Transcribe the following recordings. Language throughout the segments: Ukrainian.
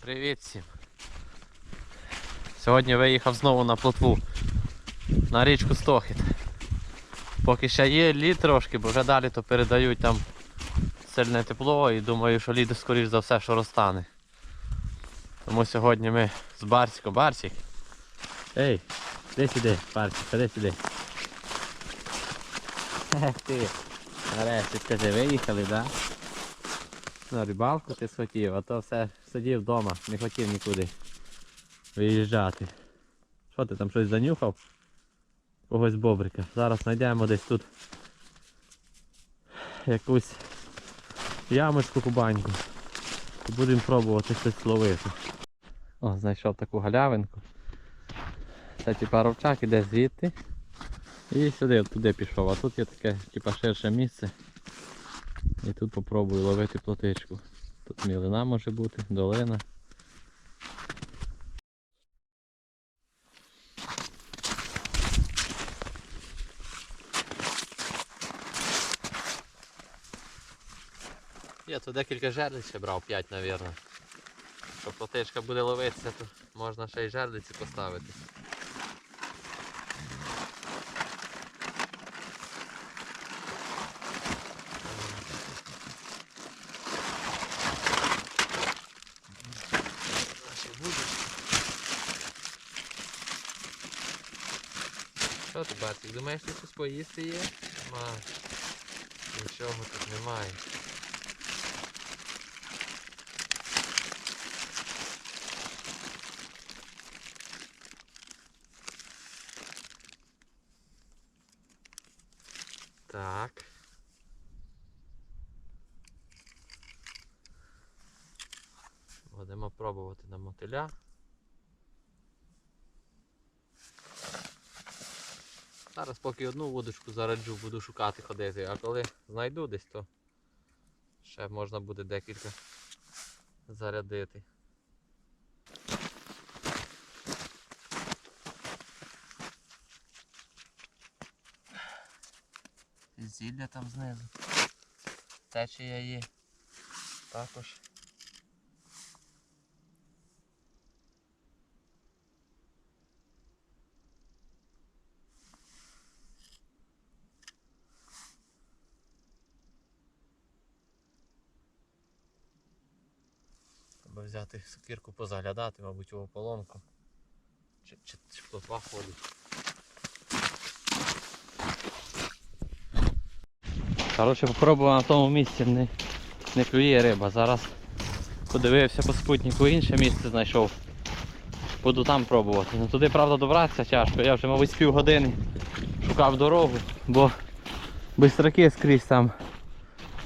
Привіт всім. Сьогодні виїхав знову на плотву на річку Стохід. Поки ще є лід трошки, бо вже далі то передають там сильне тепло і думаю, що лід скоріш за все, що розтане. Тому сьогодні ми з Барсиком. Барсик. Ей, де сюди, Барсик, ходи сюди. Ех ти. Нарешті скажи, виїхали, так? Да? На рибалку ти схотів, а то все сидів вдома, не хотів нікуди виїжджати. Що ти там щось занюхав? Когось бобрика. Зараз знайдемо десь тут якусь ямочку кубаньку. І будемо пробувати щось ловити. О, знайшов таку галявинку. Це типа ровчак іде звідти. І сюди, туди пішов. А тут є таке типа ширше місце. І тут попробую ловити плотичку. Тут мілина може бути, долина. Я тут декілька жерлиць ще брав, 5, мабуть. Якщо плотичка буде ловитися, то можна ще й жерлиці поставити. Ти, думаєш, тут щось поїсти є? Ма. Нічого тут немає. Так. Будемо пробувати на мотиля. Зараз поки одну вудочку зараджу, буду шукати ходити, а коли знайду десь, то ще можна буде декілька зарядити. Зілля там знизу. Течія є. Також. Взяти сокирку позаглядати, мабуть, у ополонку. Чи, чи, чи плотва ходить. Коротше, попробував на тому місці, не, не клює риба. Зараз подивився по спутнику інше місце знайшов. Буду там пробувати. Ну туди, правда, добратися тяжко. Я вже, мабуть, з півгодини шукав дорогу, бо бистраки скрізь там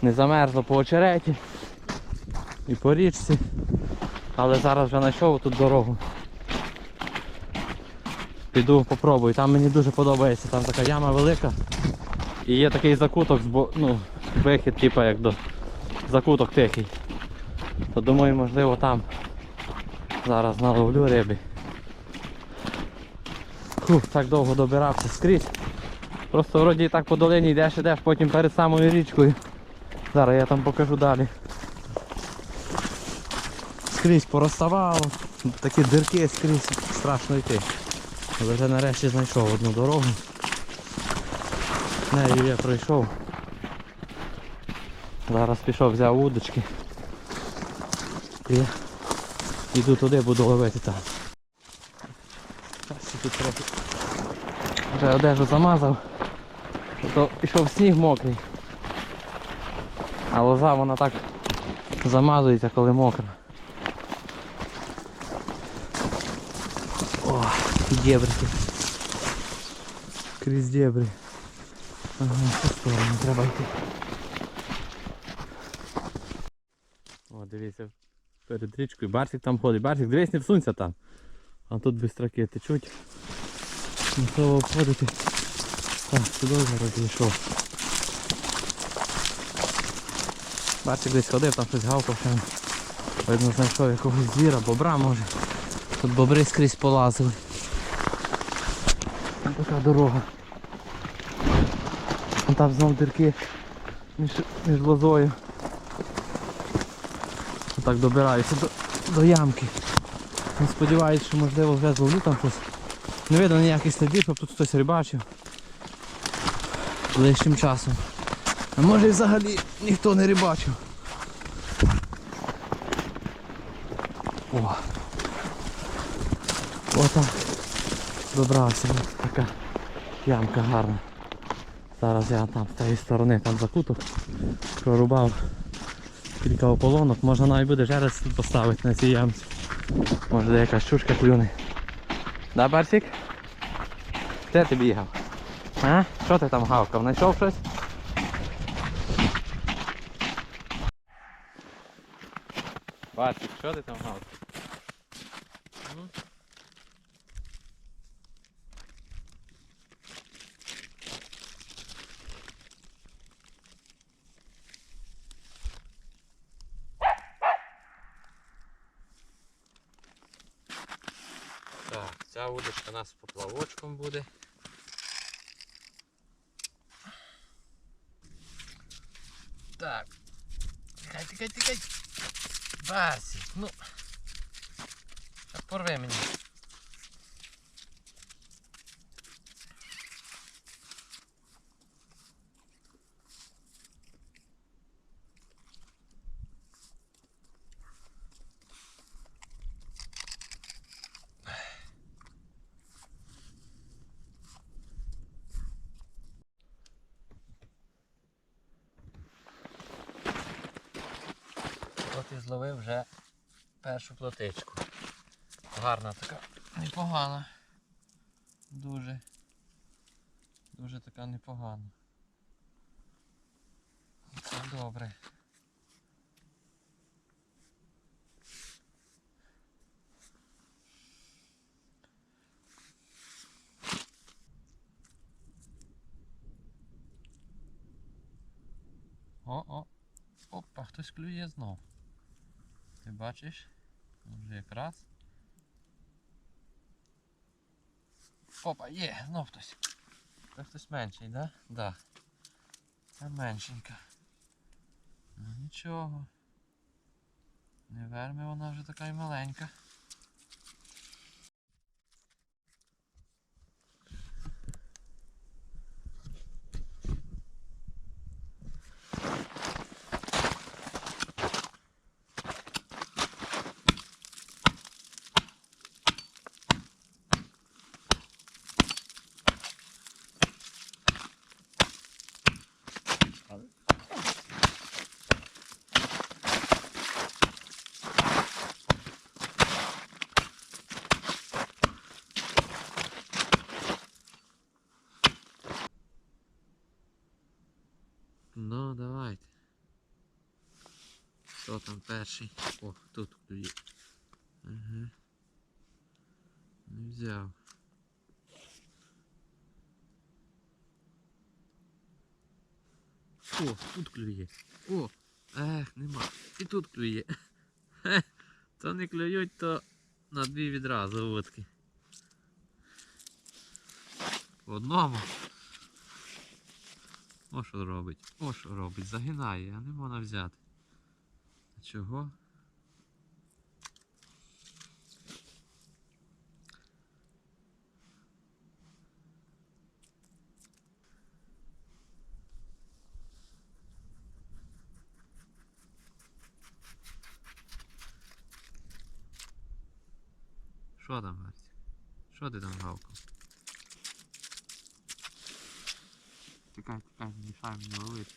не замерзло по очереті і по річці. Але зараз вже знайшов тут дорогу. Піду попробую. Там мені дуже подобається, там така яма велика. І є такий закуток, ну, вихід, типу як до закуток тихий. То думаю, можливо там зараз наловлю риби. Фух, так довго добирався скрізь. Просто вроді так по долині йдеш, йдеш, потім перед самою річкою. Зараз я там покажу далі. Скрізь порозставало, такі дирки скрізь страшно йти. Але вже нарешті знайшов одну дорогу. Нею я пройшов. Зараз пішов, взяв удочки. І йду туди, буду ловити там. Вже одежу замазав, то пішов сніг мокрий. А лоза вона так замазується, коли мокра. О, і дєбрики. Крізь дєбри. Ага, в сторону треба йти. О, дивіться, перед річкою Барсик там ходить. Барсик, дивись, не всунься там. А тут бистроки течуть. Не треба обходити. Так, сюди зараз зійшов. Барсик десь ходив, там щось гавкав. Видно, знайшов якогось звіра, бобра може. Тут бобри скрізь полазили. Така дорога. Там знов дірки між, між лозою. так добираюся до, до ямки. Не сподіваюся, що можливо вже зловлю там щось. Не видно ніяких слідів, щоб тут хтось рибачив. Ближчим часом. А може і взагалі ніхто не рибачив. О. Отак. Добрався. Ось Така ямка гарна. Зараз я там з цієї сторони там закуток прорубав кілька ополонок. Можна навіть буде жерець тут поставити на цій ямці. Може де якась чушка клюне. Да, Барсик? Де ти бігав? А? Що ти там гавкав? Знайшов щось? Барсик, що ти там гавкав? Нас поплавочком буде. Так. Тікай, тікай, тікай. Барсі, ну. Порви мені. От і зловив вже першу плотичку. Гарна така, непогана. Дуже. Дуже така непогана. Це добре. О-о! Опа, хтось клює знов. Ти бачиш? Вже якраз. Опа, є, знов хтось. Це хтось менший, да? Да. Це меншенька. Ну нічого. Не верме вона вже така й маленька. Ну, давайте. Хто там перший? О, тут клює. Ага. Не взяв. О, тут клює. О, ех, нема. І тут клює. То не клюють, то на дві відразу вудки. В одному. О, що робить? О, що робить? Загинає, а не можна взяти. А чого? Що там, Гарсі? Що ти там гавкав? Тікай, тікай, не мішай мені ловити.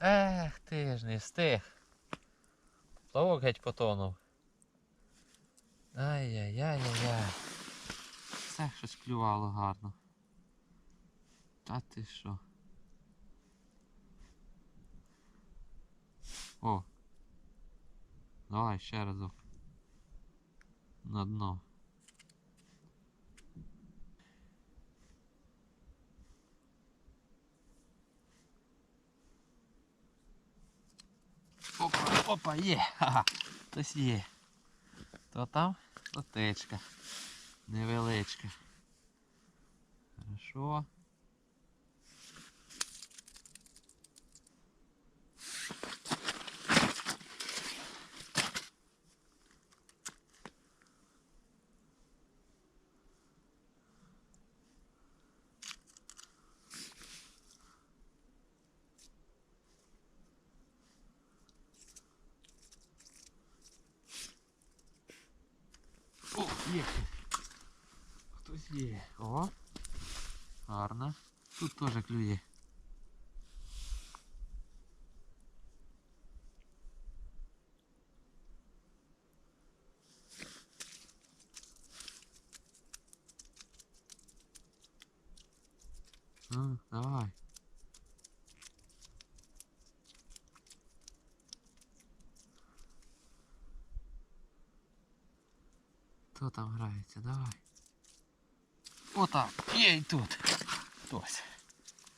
Ех, ти ж не встиг. Плавок геть потонув. Ай-яй-яй-яй-яй все щось клювало гарно. Та ти що? О! Давай ще разок. На дно. Опа, опа, є, ха-ха, хтось є. То там, то. Невеличка. Хорошо. О. Тут теж клює. Ну, давай. Хто там грається? Давай. О, там. Є і тут. Ось.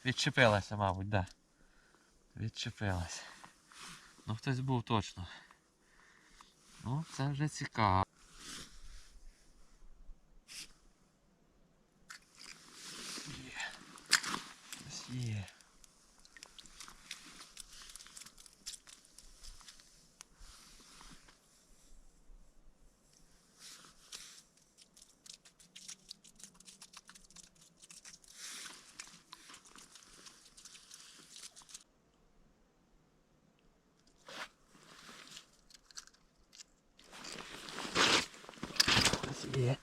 Відчепилася, мабуть, да. Відчепилася. Ну хтось був точно. Ну, це вже цікаво. Є. Ось є. Хтось є.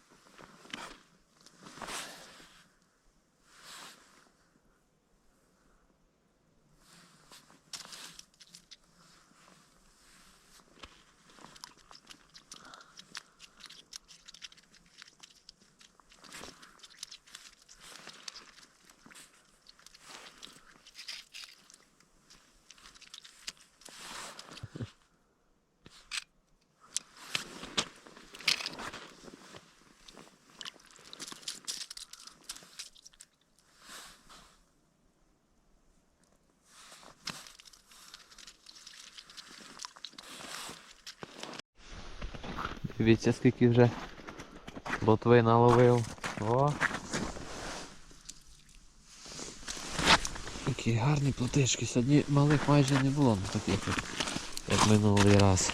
Дивіться, скільки вже ботви наловив. О! Які гарні плотички. Сьогодні малих майже не було, ну таких як, минулий раз.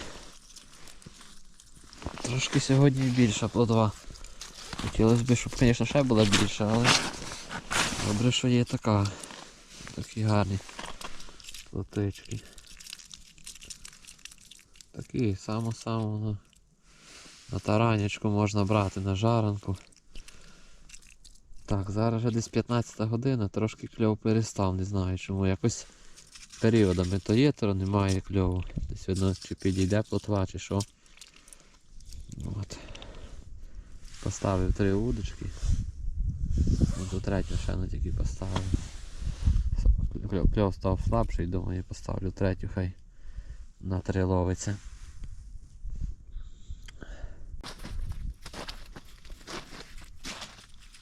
Трошки сьогодні більша плотва. Хотілося б, щоб, звісно, ще була більша, але добре, що є така. Такі гарні плотички. Такі, само-само на, таранячку можна брати на жаранку. Так, зараз вже десь 15 година, трошки кльов перестав, не знаю чому. Якось періодами то є, то немає кльову. Десь видно, чи підійде плотва, чи що. От. Поставив три удочки. Ну, до третю ще не тільки поставив. Кльов став слабший, думаю, поставлю третю, хай на три ловиться.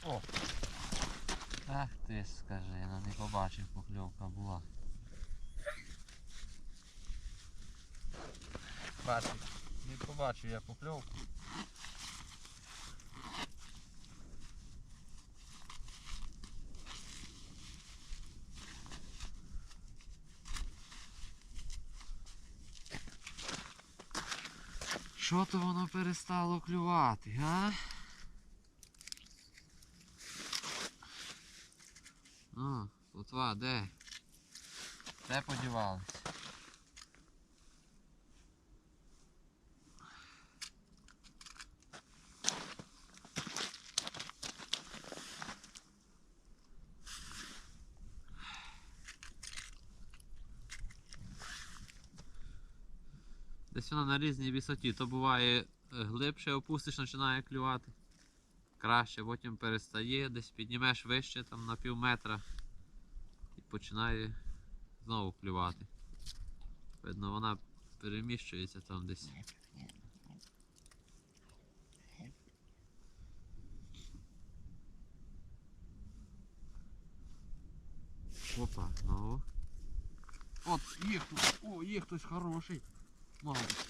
О! Ах скажи, ну не побачив, покльовка була. Бачив, не побачив я покльовку. Що то воно перестало клювати, га? А, плотва, де? Де подівались? Десь вона на різній висоті. То буває е, глибше опустиш, починає клювати. Краще, потім перестає, десь піднімеш вище там на пів метра починає знову клювати. Видно, вона переміщується там десь. Опа, ну. От, є хтось, о, є хтось хороший. мабуть.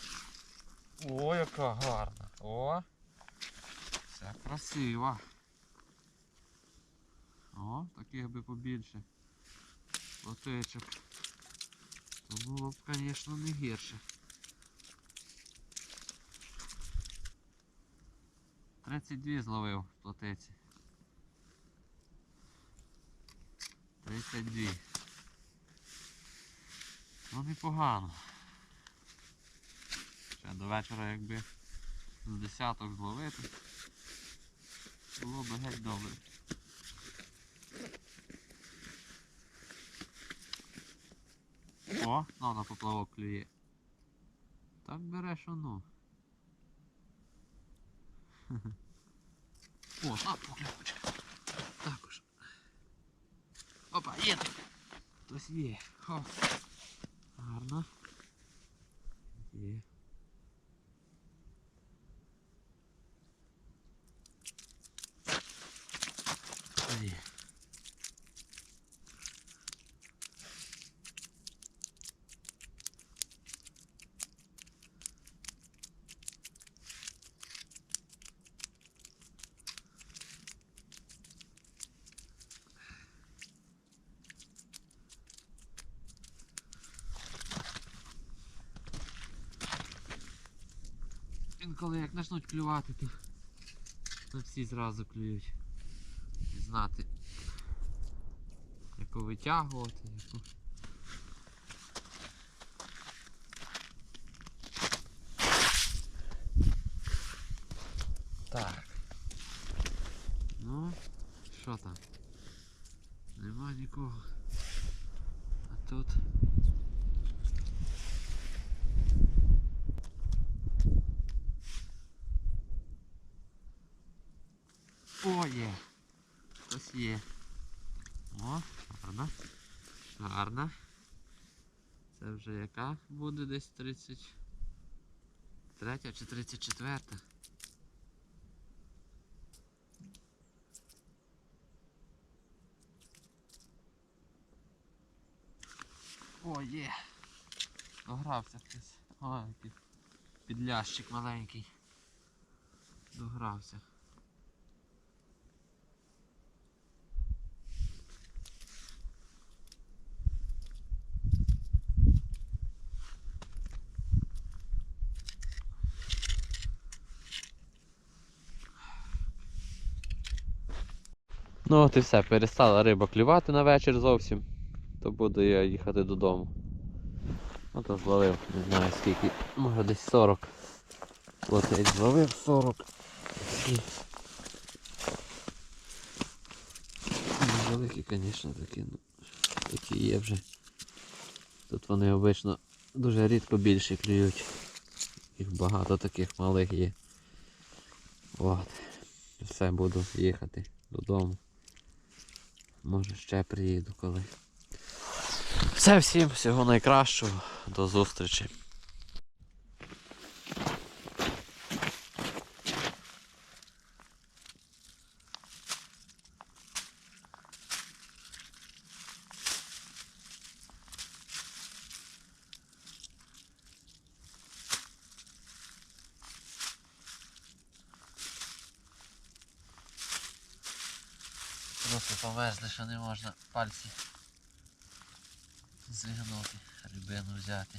О, яка гарна. О! Це красиво. О, таких би побільше. Плотечок. То було б, звісно, не гірше. 32 зловив в плотеці. 32. Ну непогано. Ще до вечора якби з десяток зловити. Було б геть добре. О, ну на поплавок клює. Так береш оно. О, на поклювочка. Також. Опа, є там. Хтось є. Гарно. Є. Інколи як почнуть клювати, то, то всі зразу клюють. І знати, яку витягувати, яку. Так. Ну, що там? Нема нікого. А тут. О, є. Хтось є. О, гарно. Гарно. Це вже яка буде десь 33 чи 34. О, є. Догрався хтось. О, який підлящик маленький. Догрався. Ну от і все, перестала риба клювати на вечір зовсім. То буду я їхати додому. Ото зловив, не знаю скільки, може десь 40. Плотець зловив 40. І... Великі, звісно, такі, ну, такі є вже. Тут вони обично дуже рідко більше клюють. Їх багато таких малих є. От. Все, буду їхати додому. Може ще приїду коли. Все всім, всього найкращого, до зустрічі. Просто померзли, що не можна пальці зігнути, рибину взяти.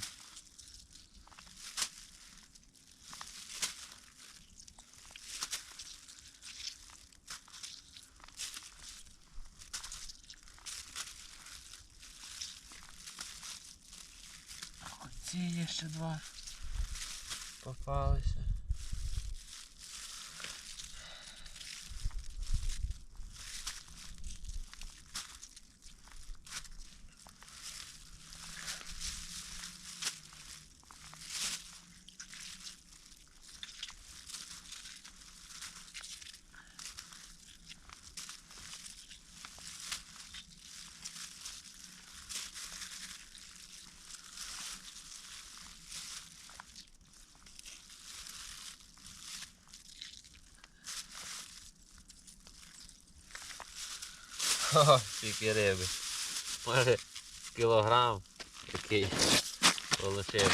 Ці є ще два попалися. О, скільки риби. Може кілограм такий получився.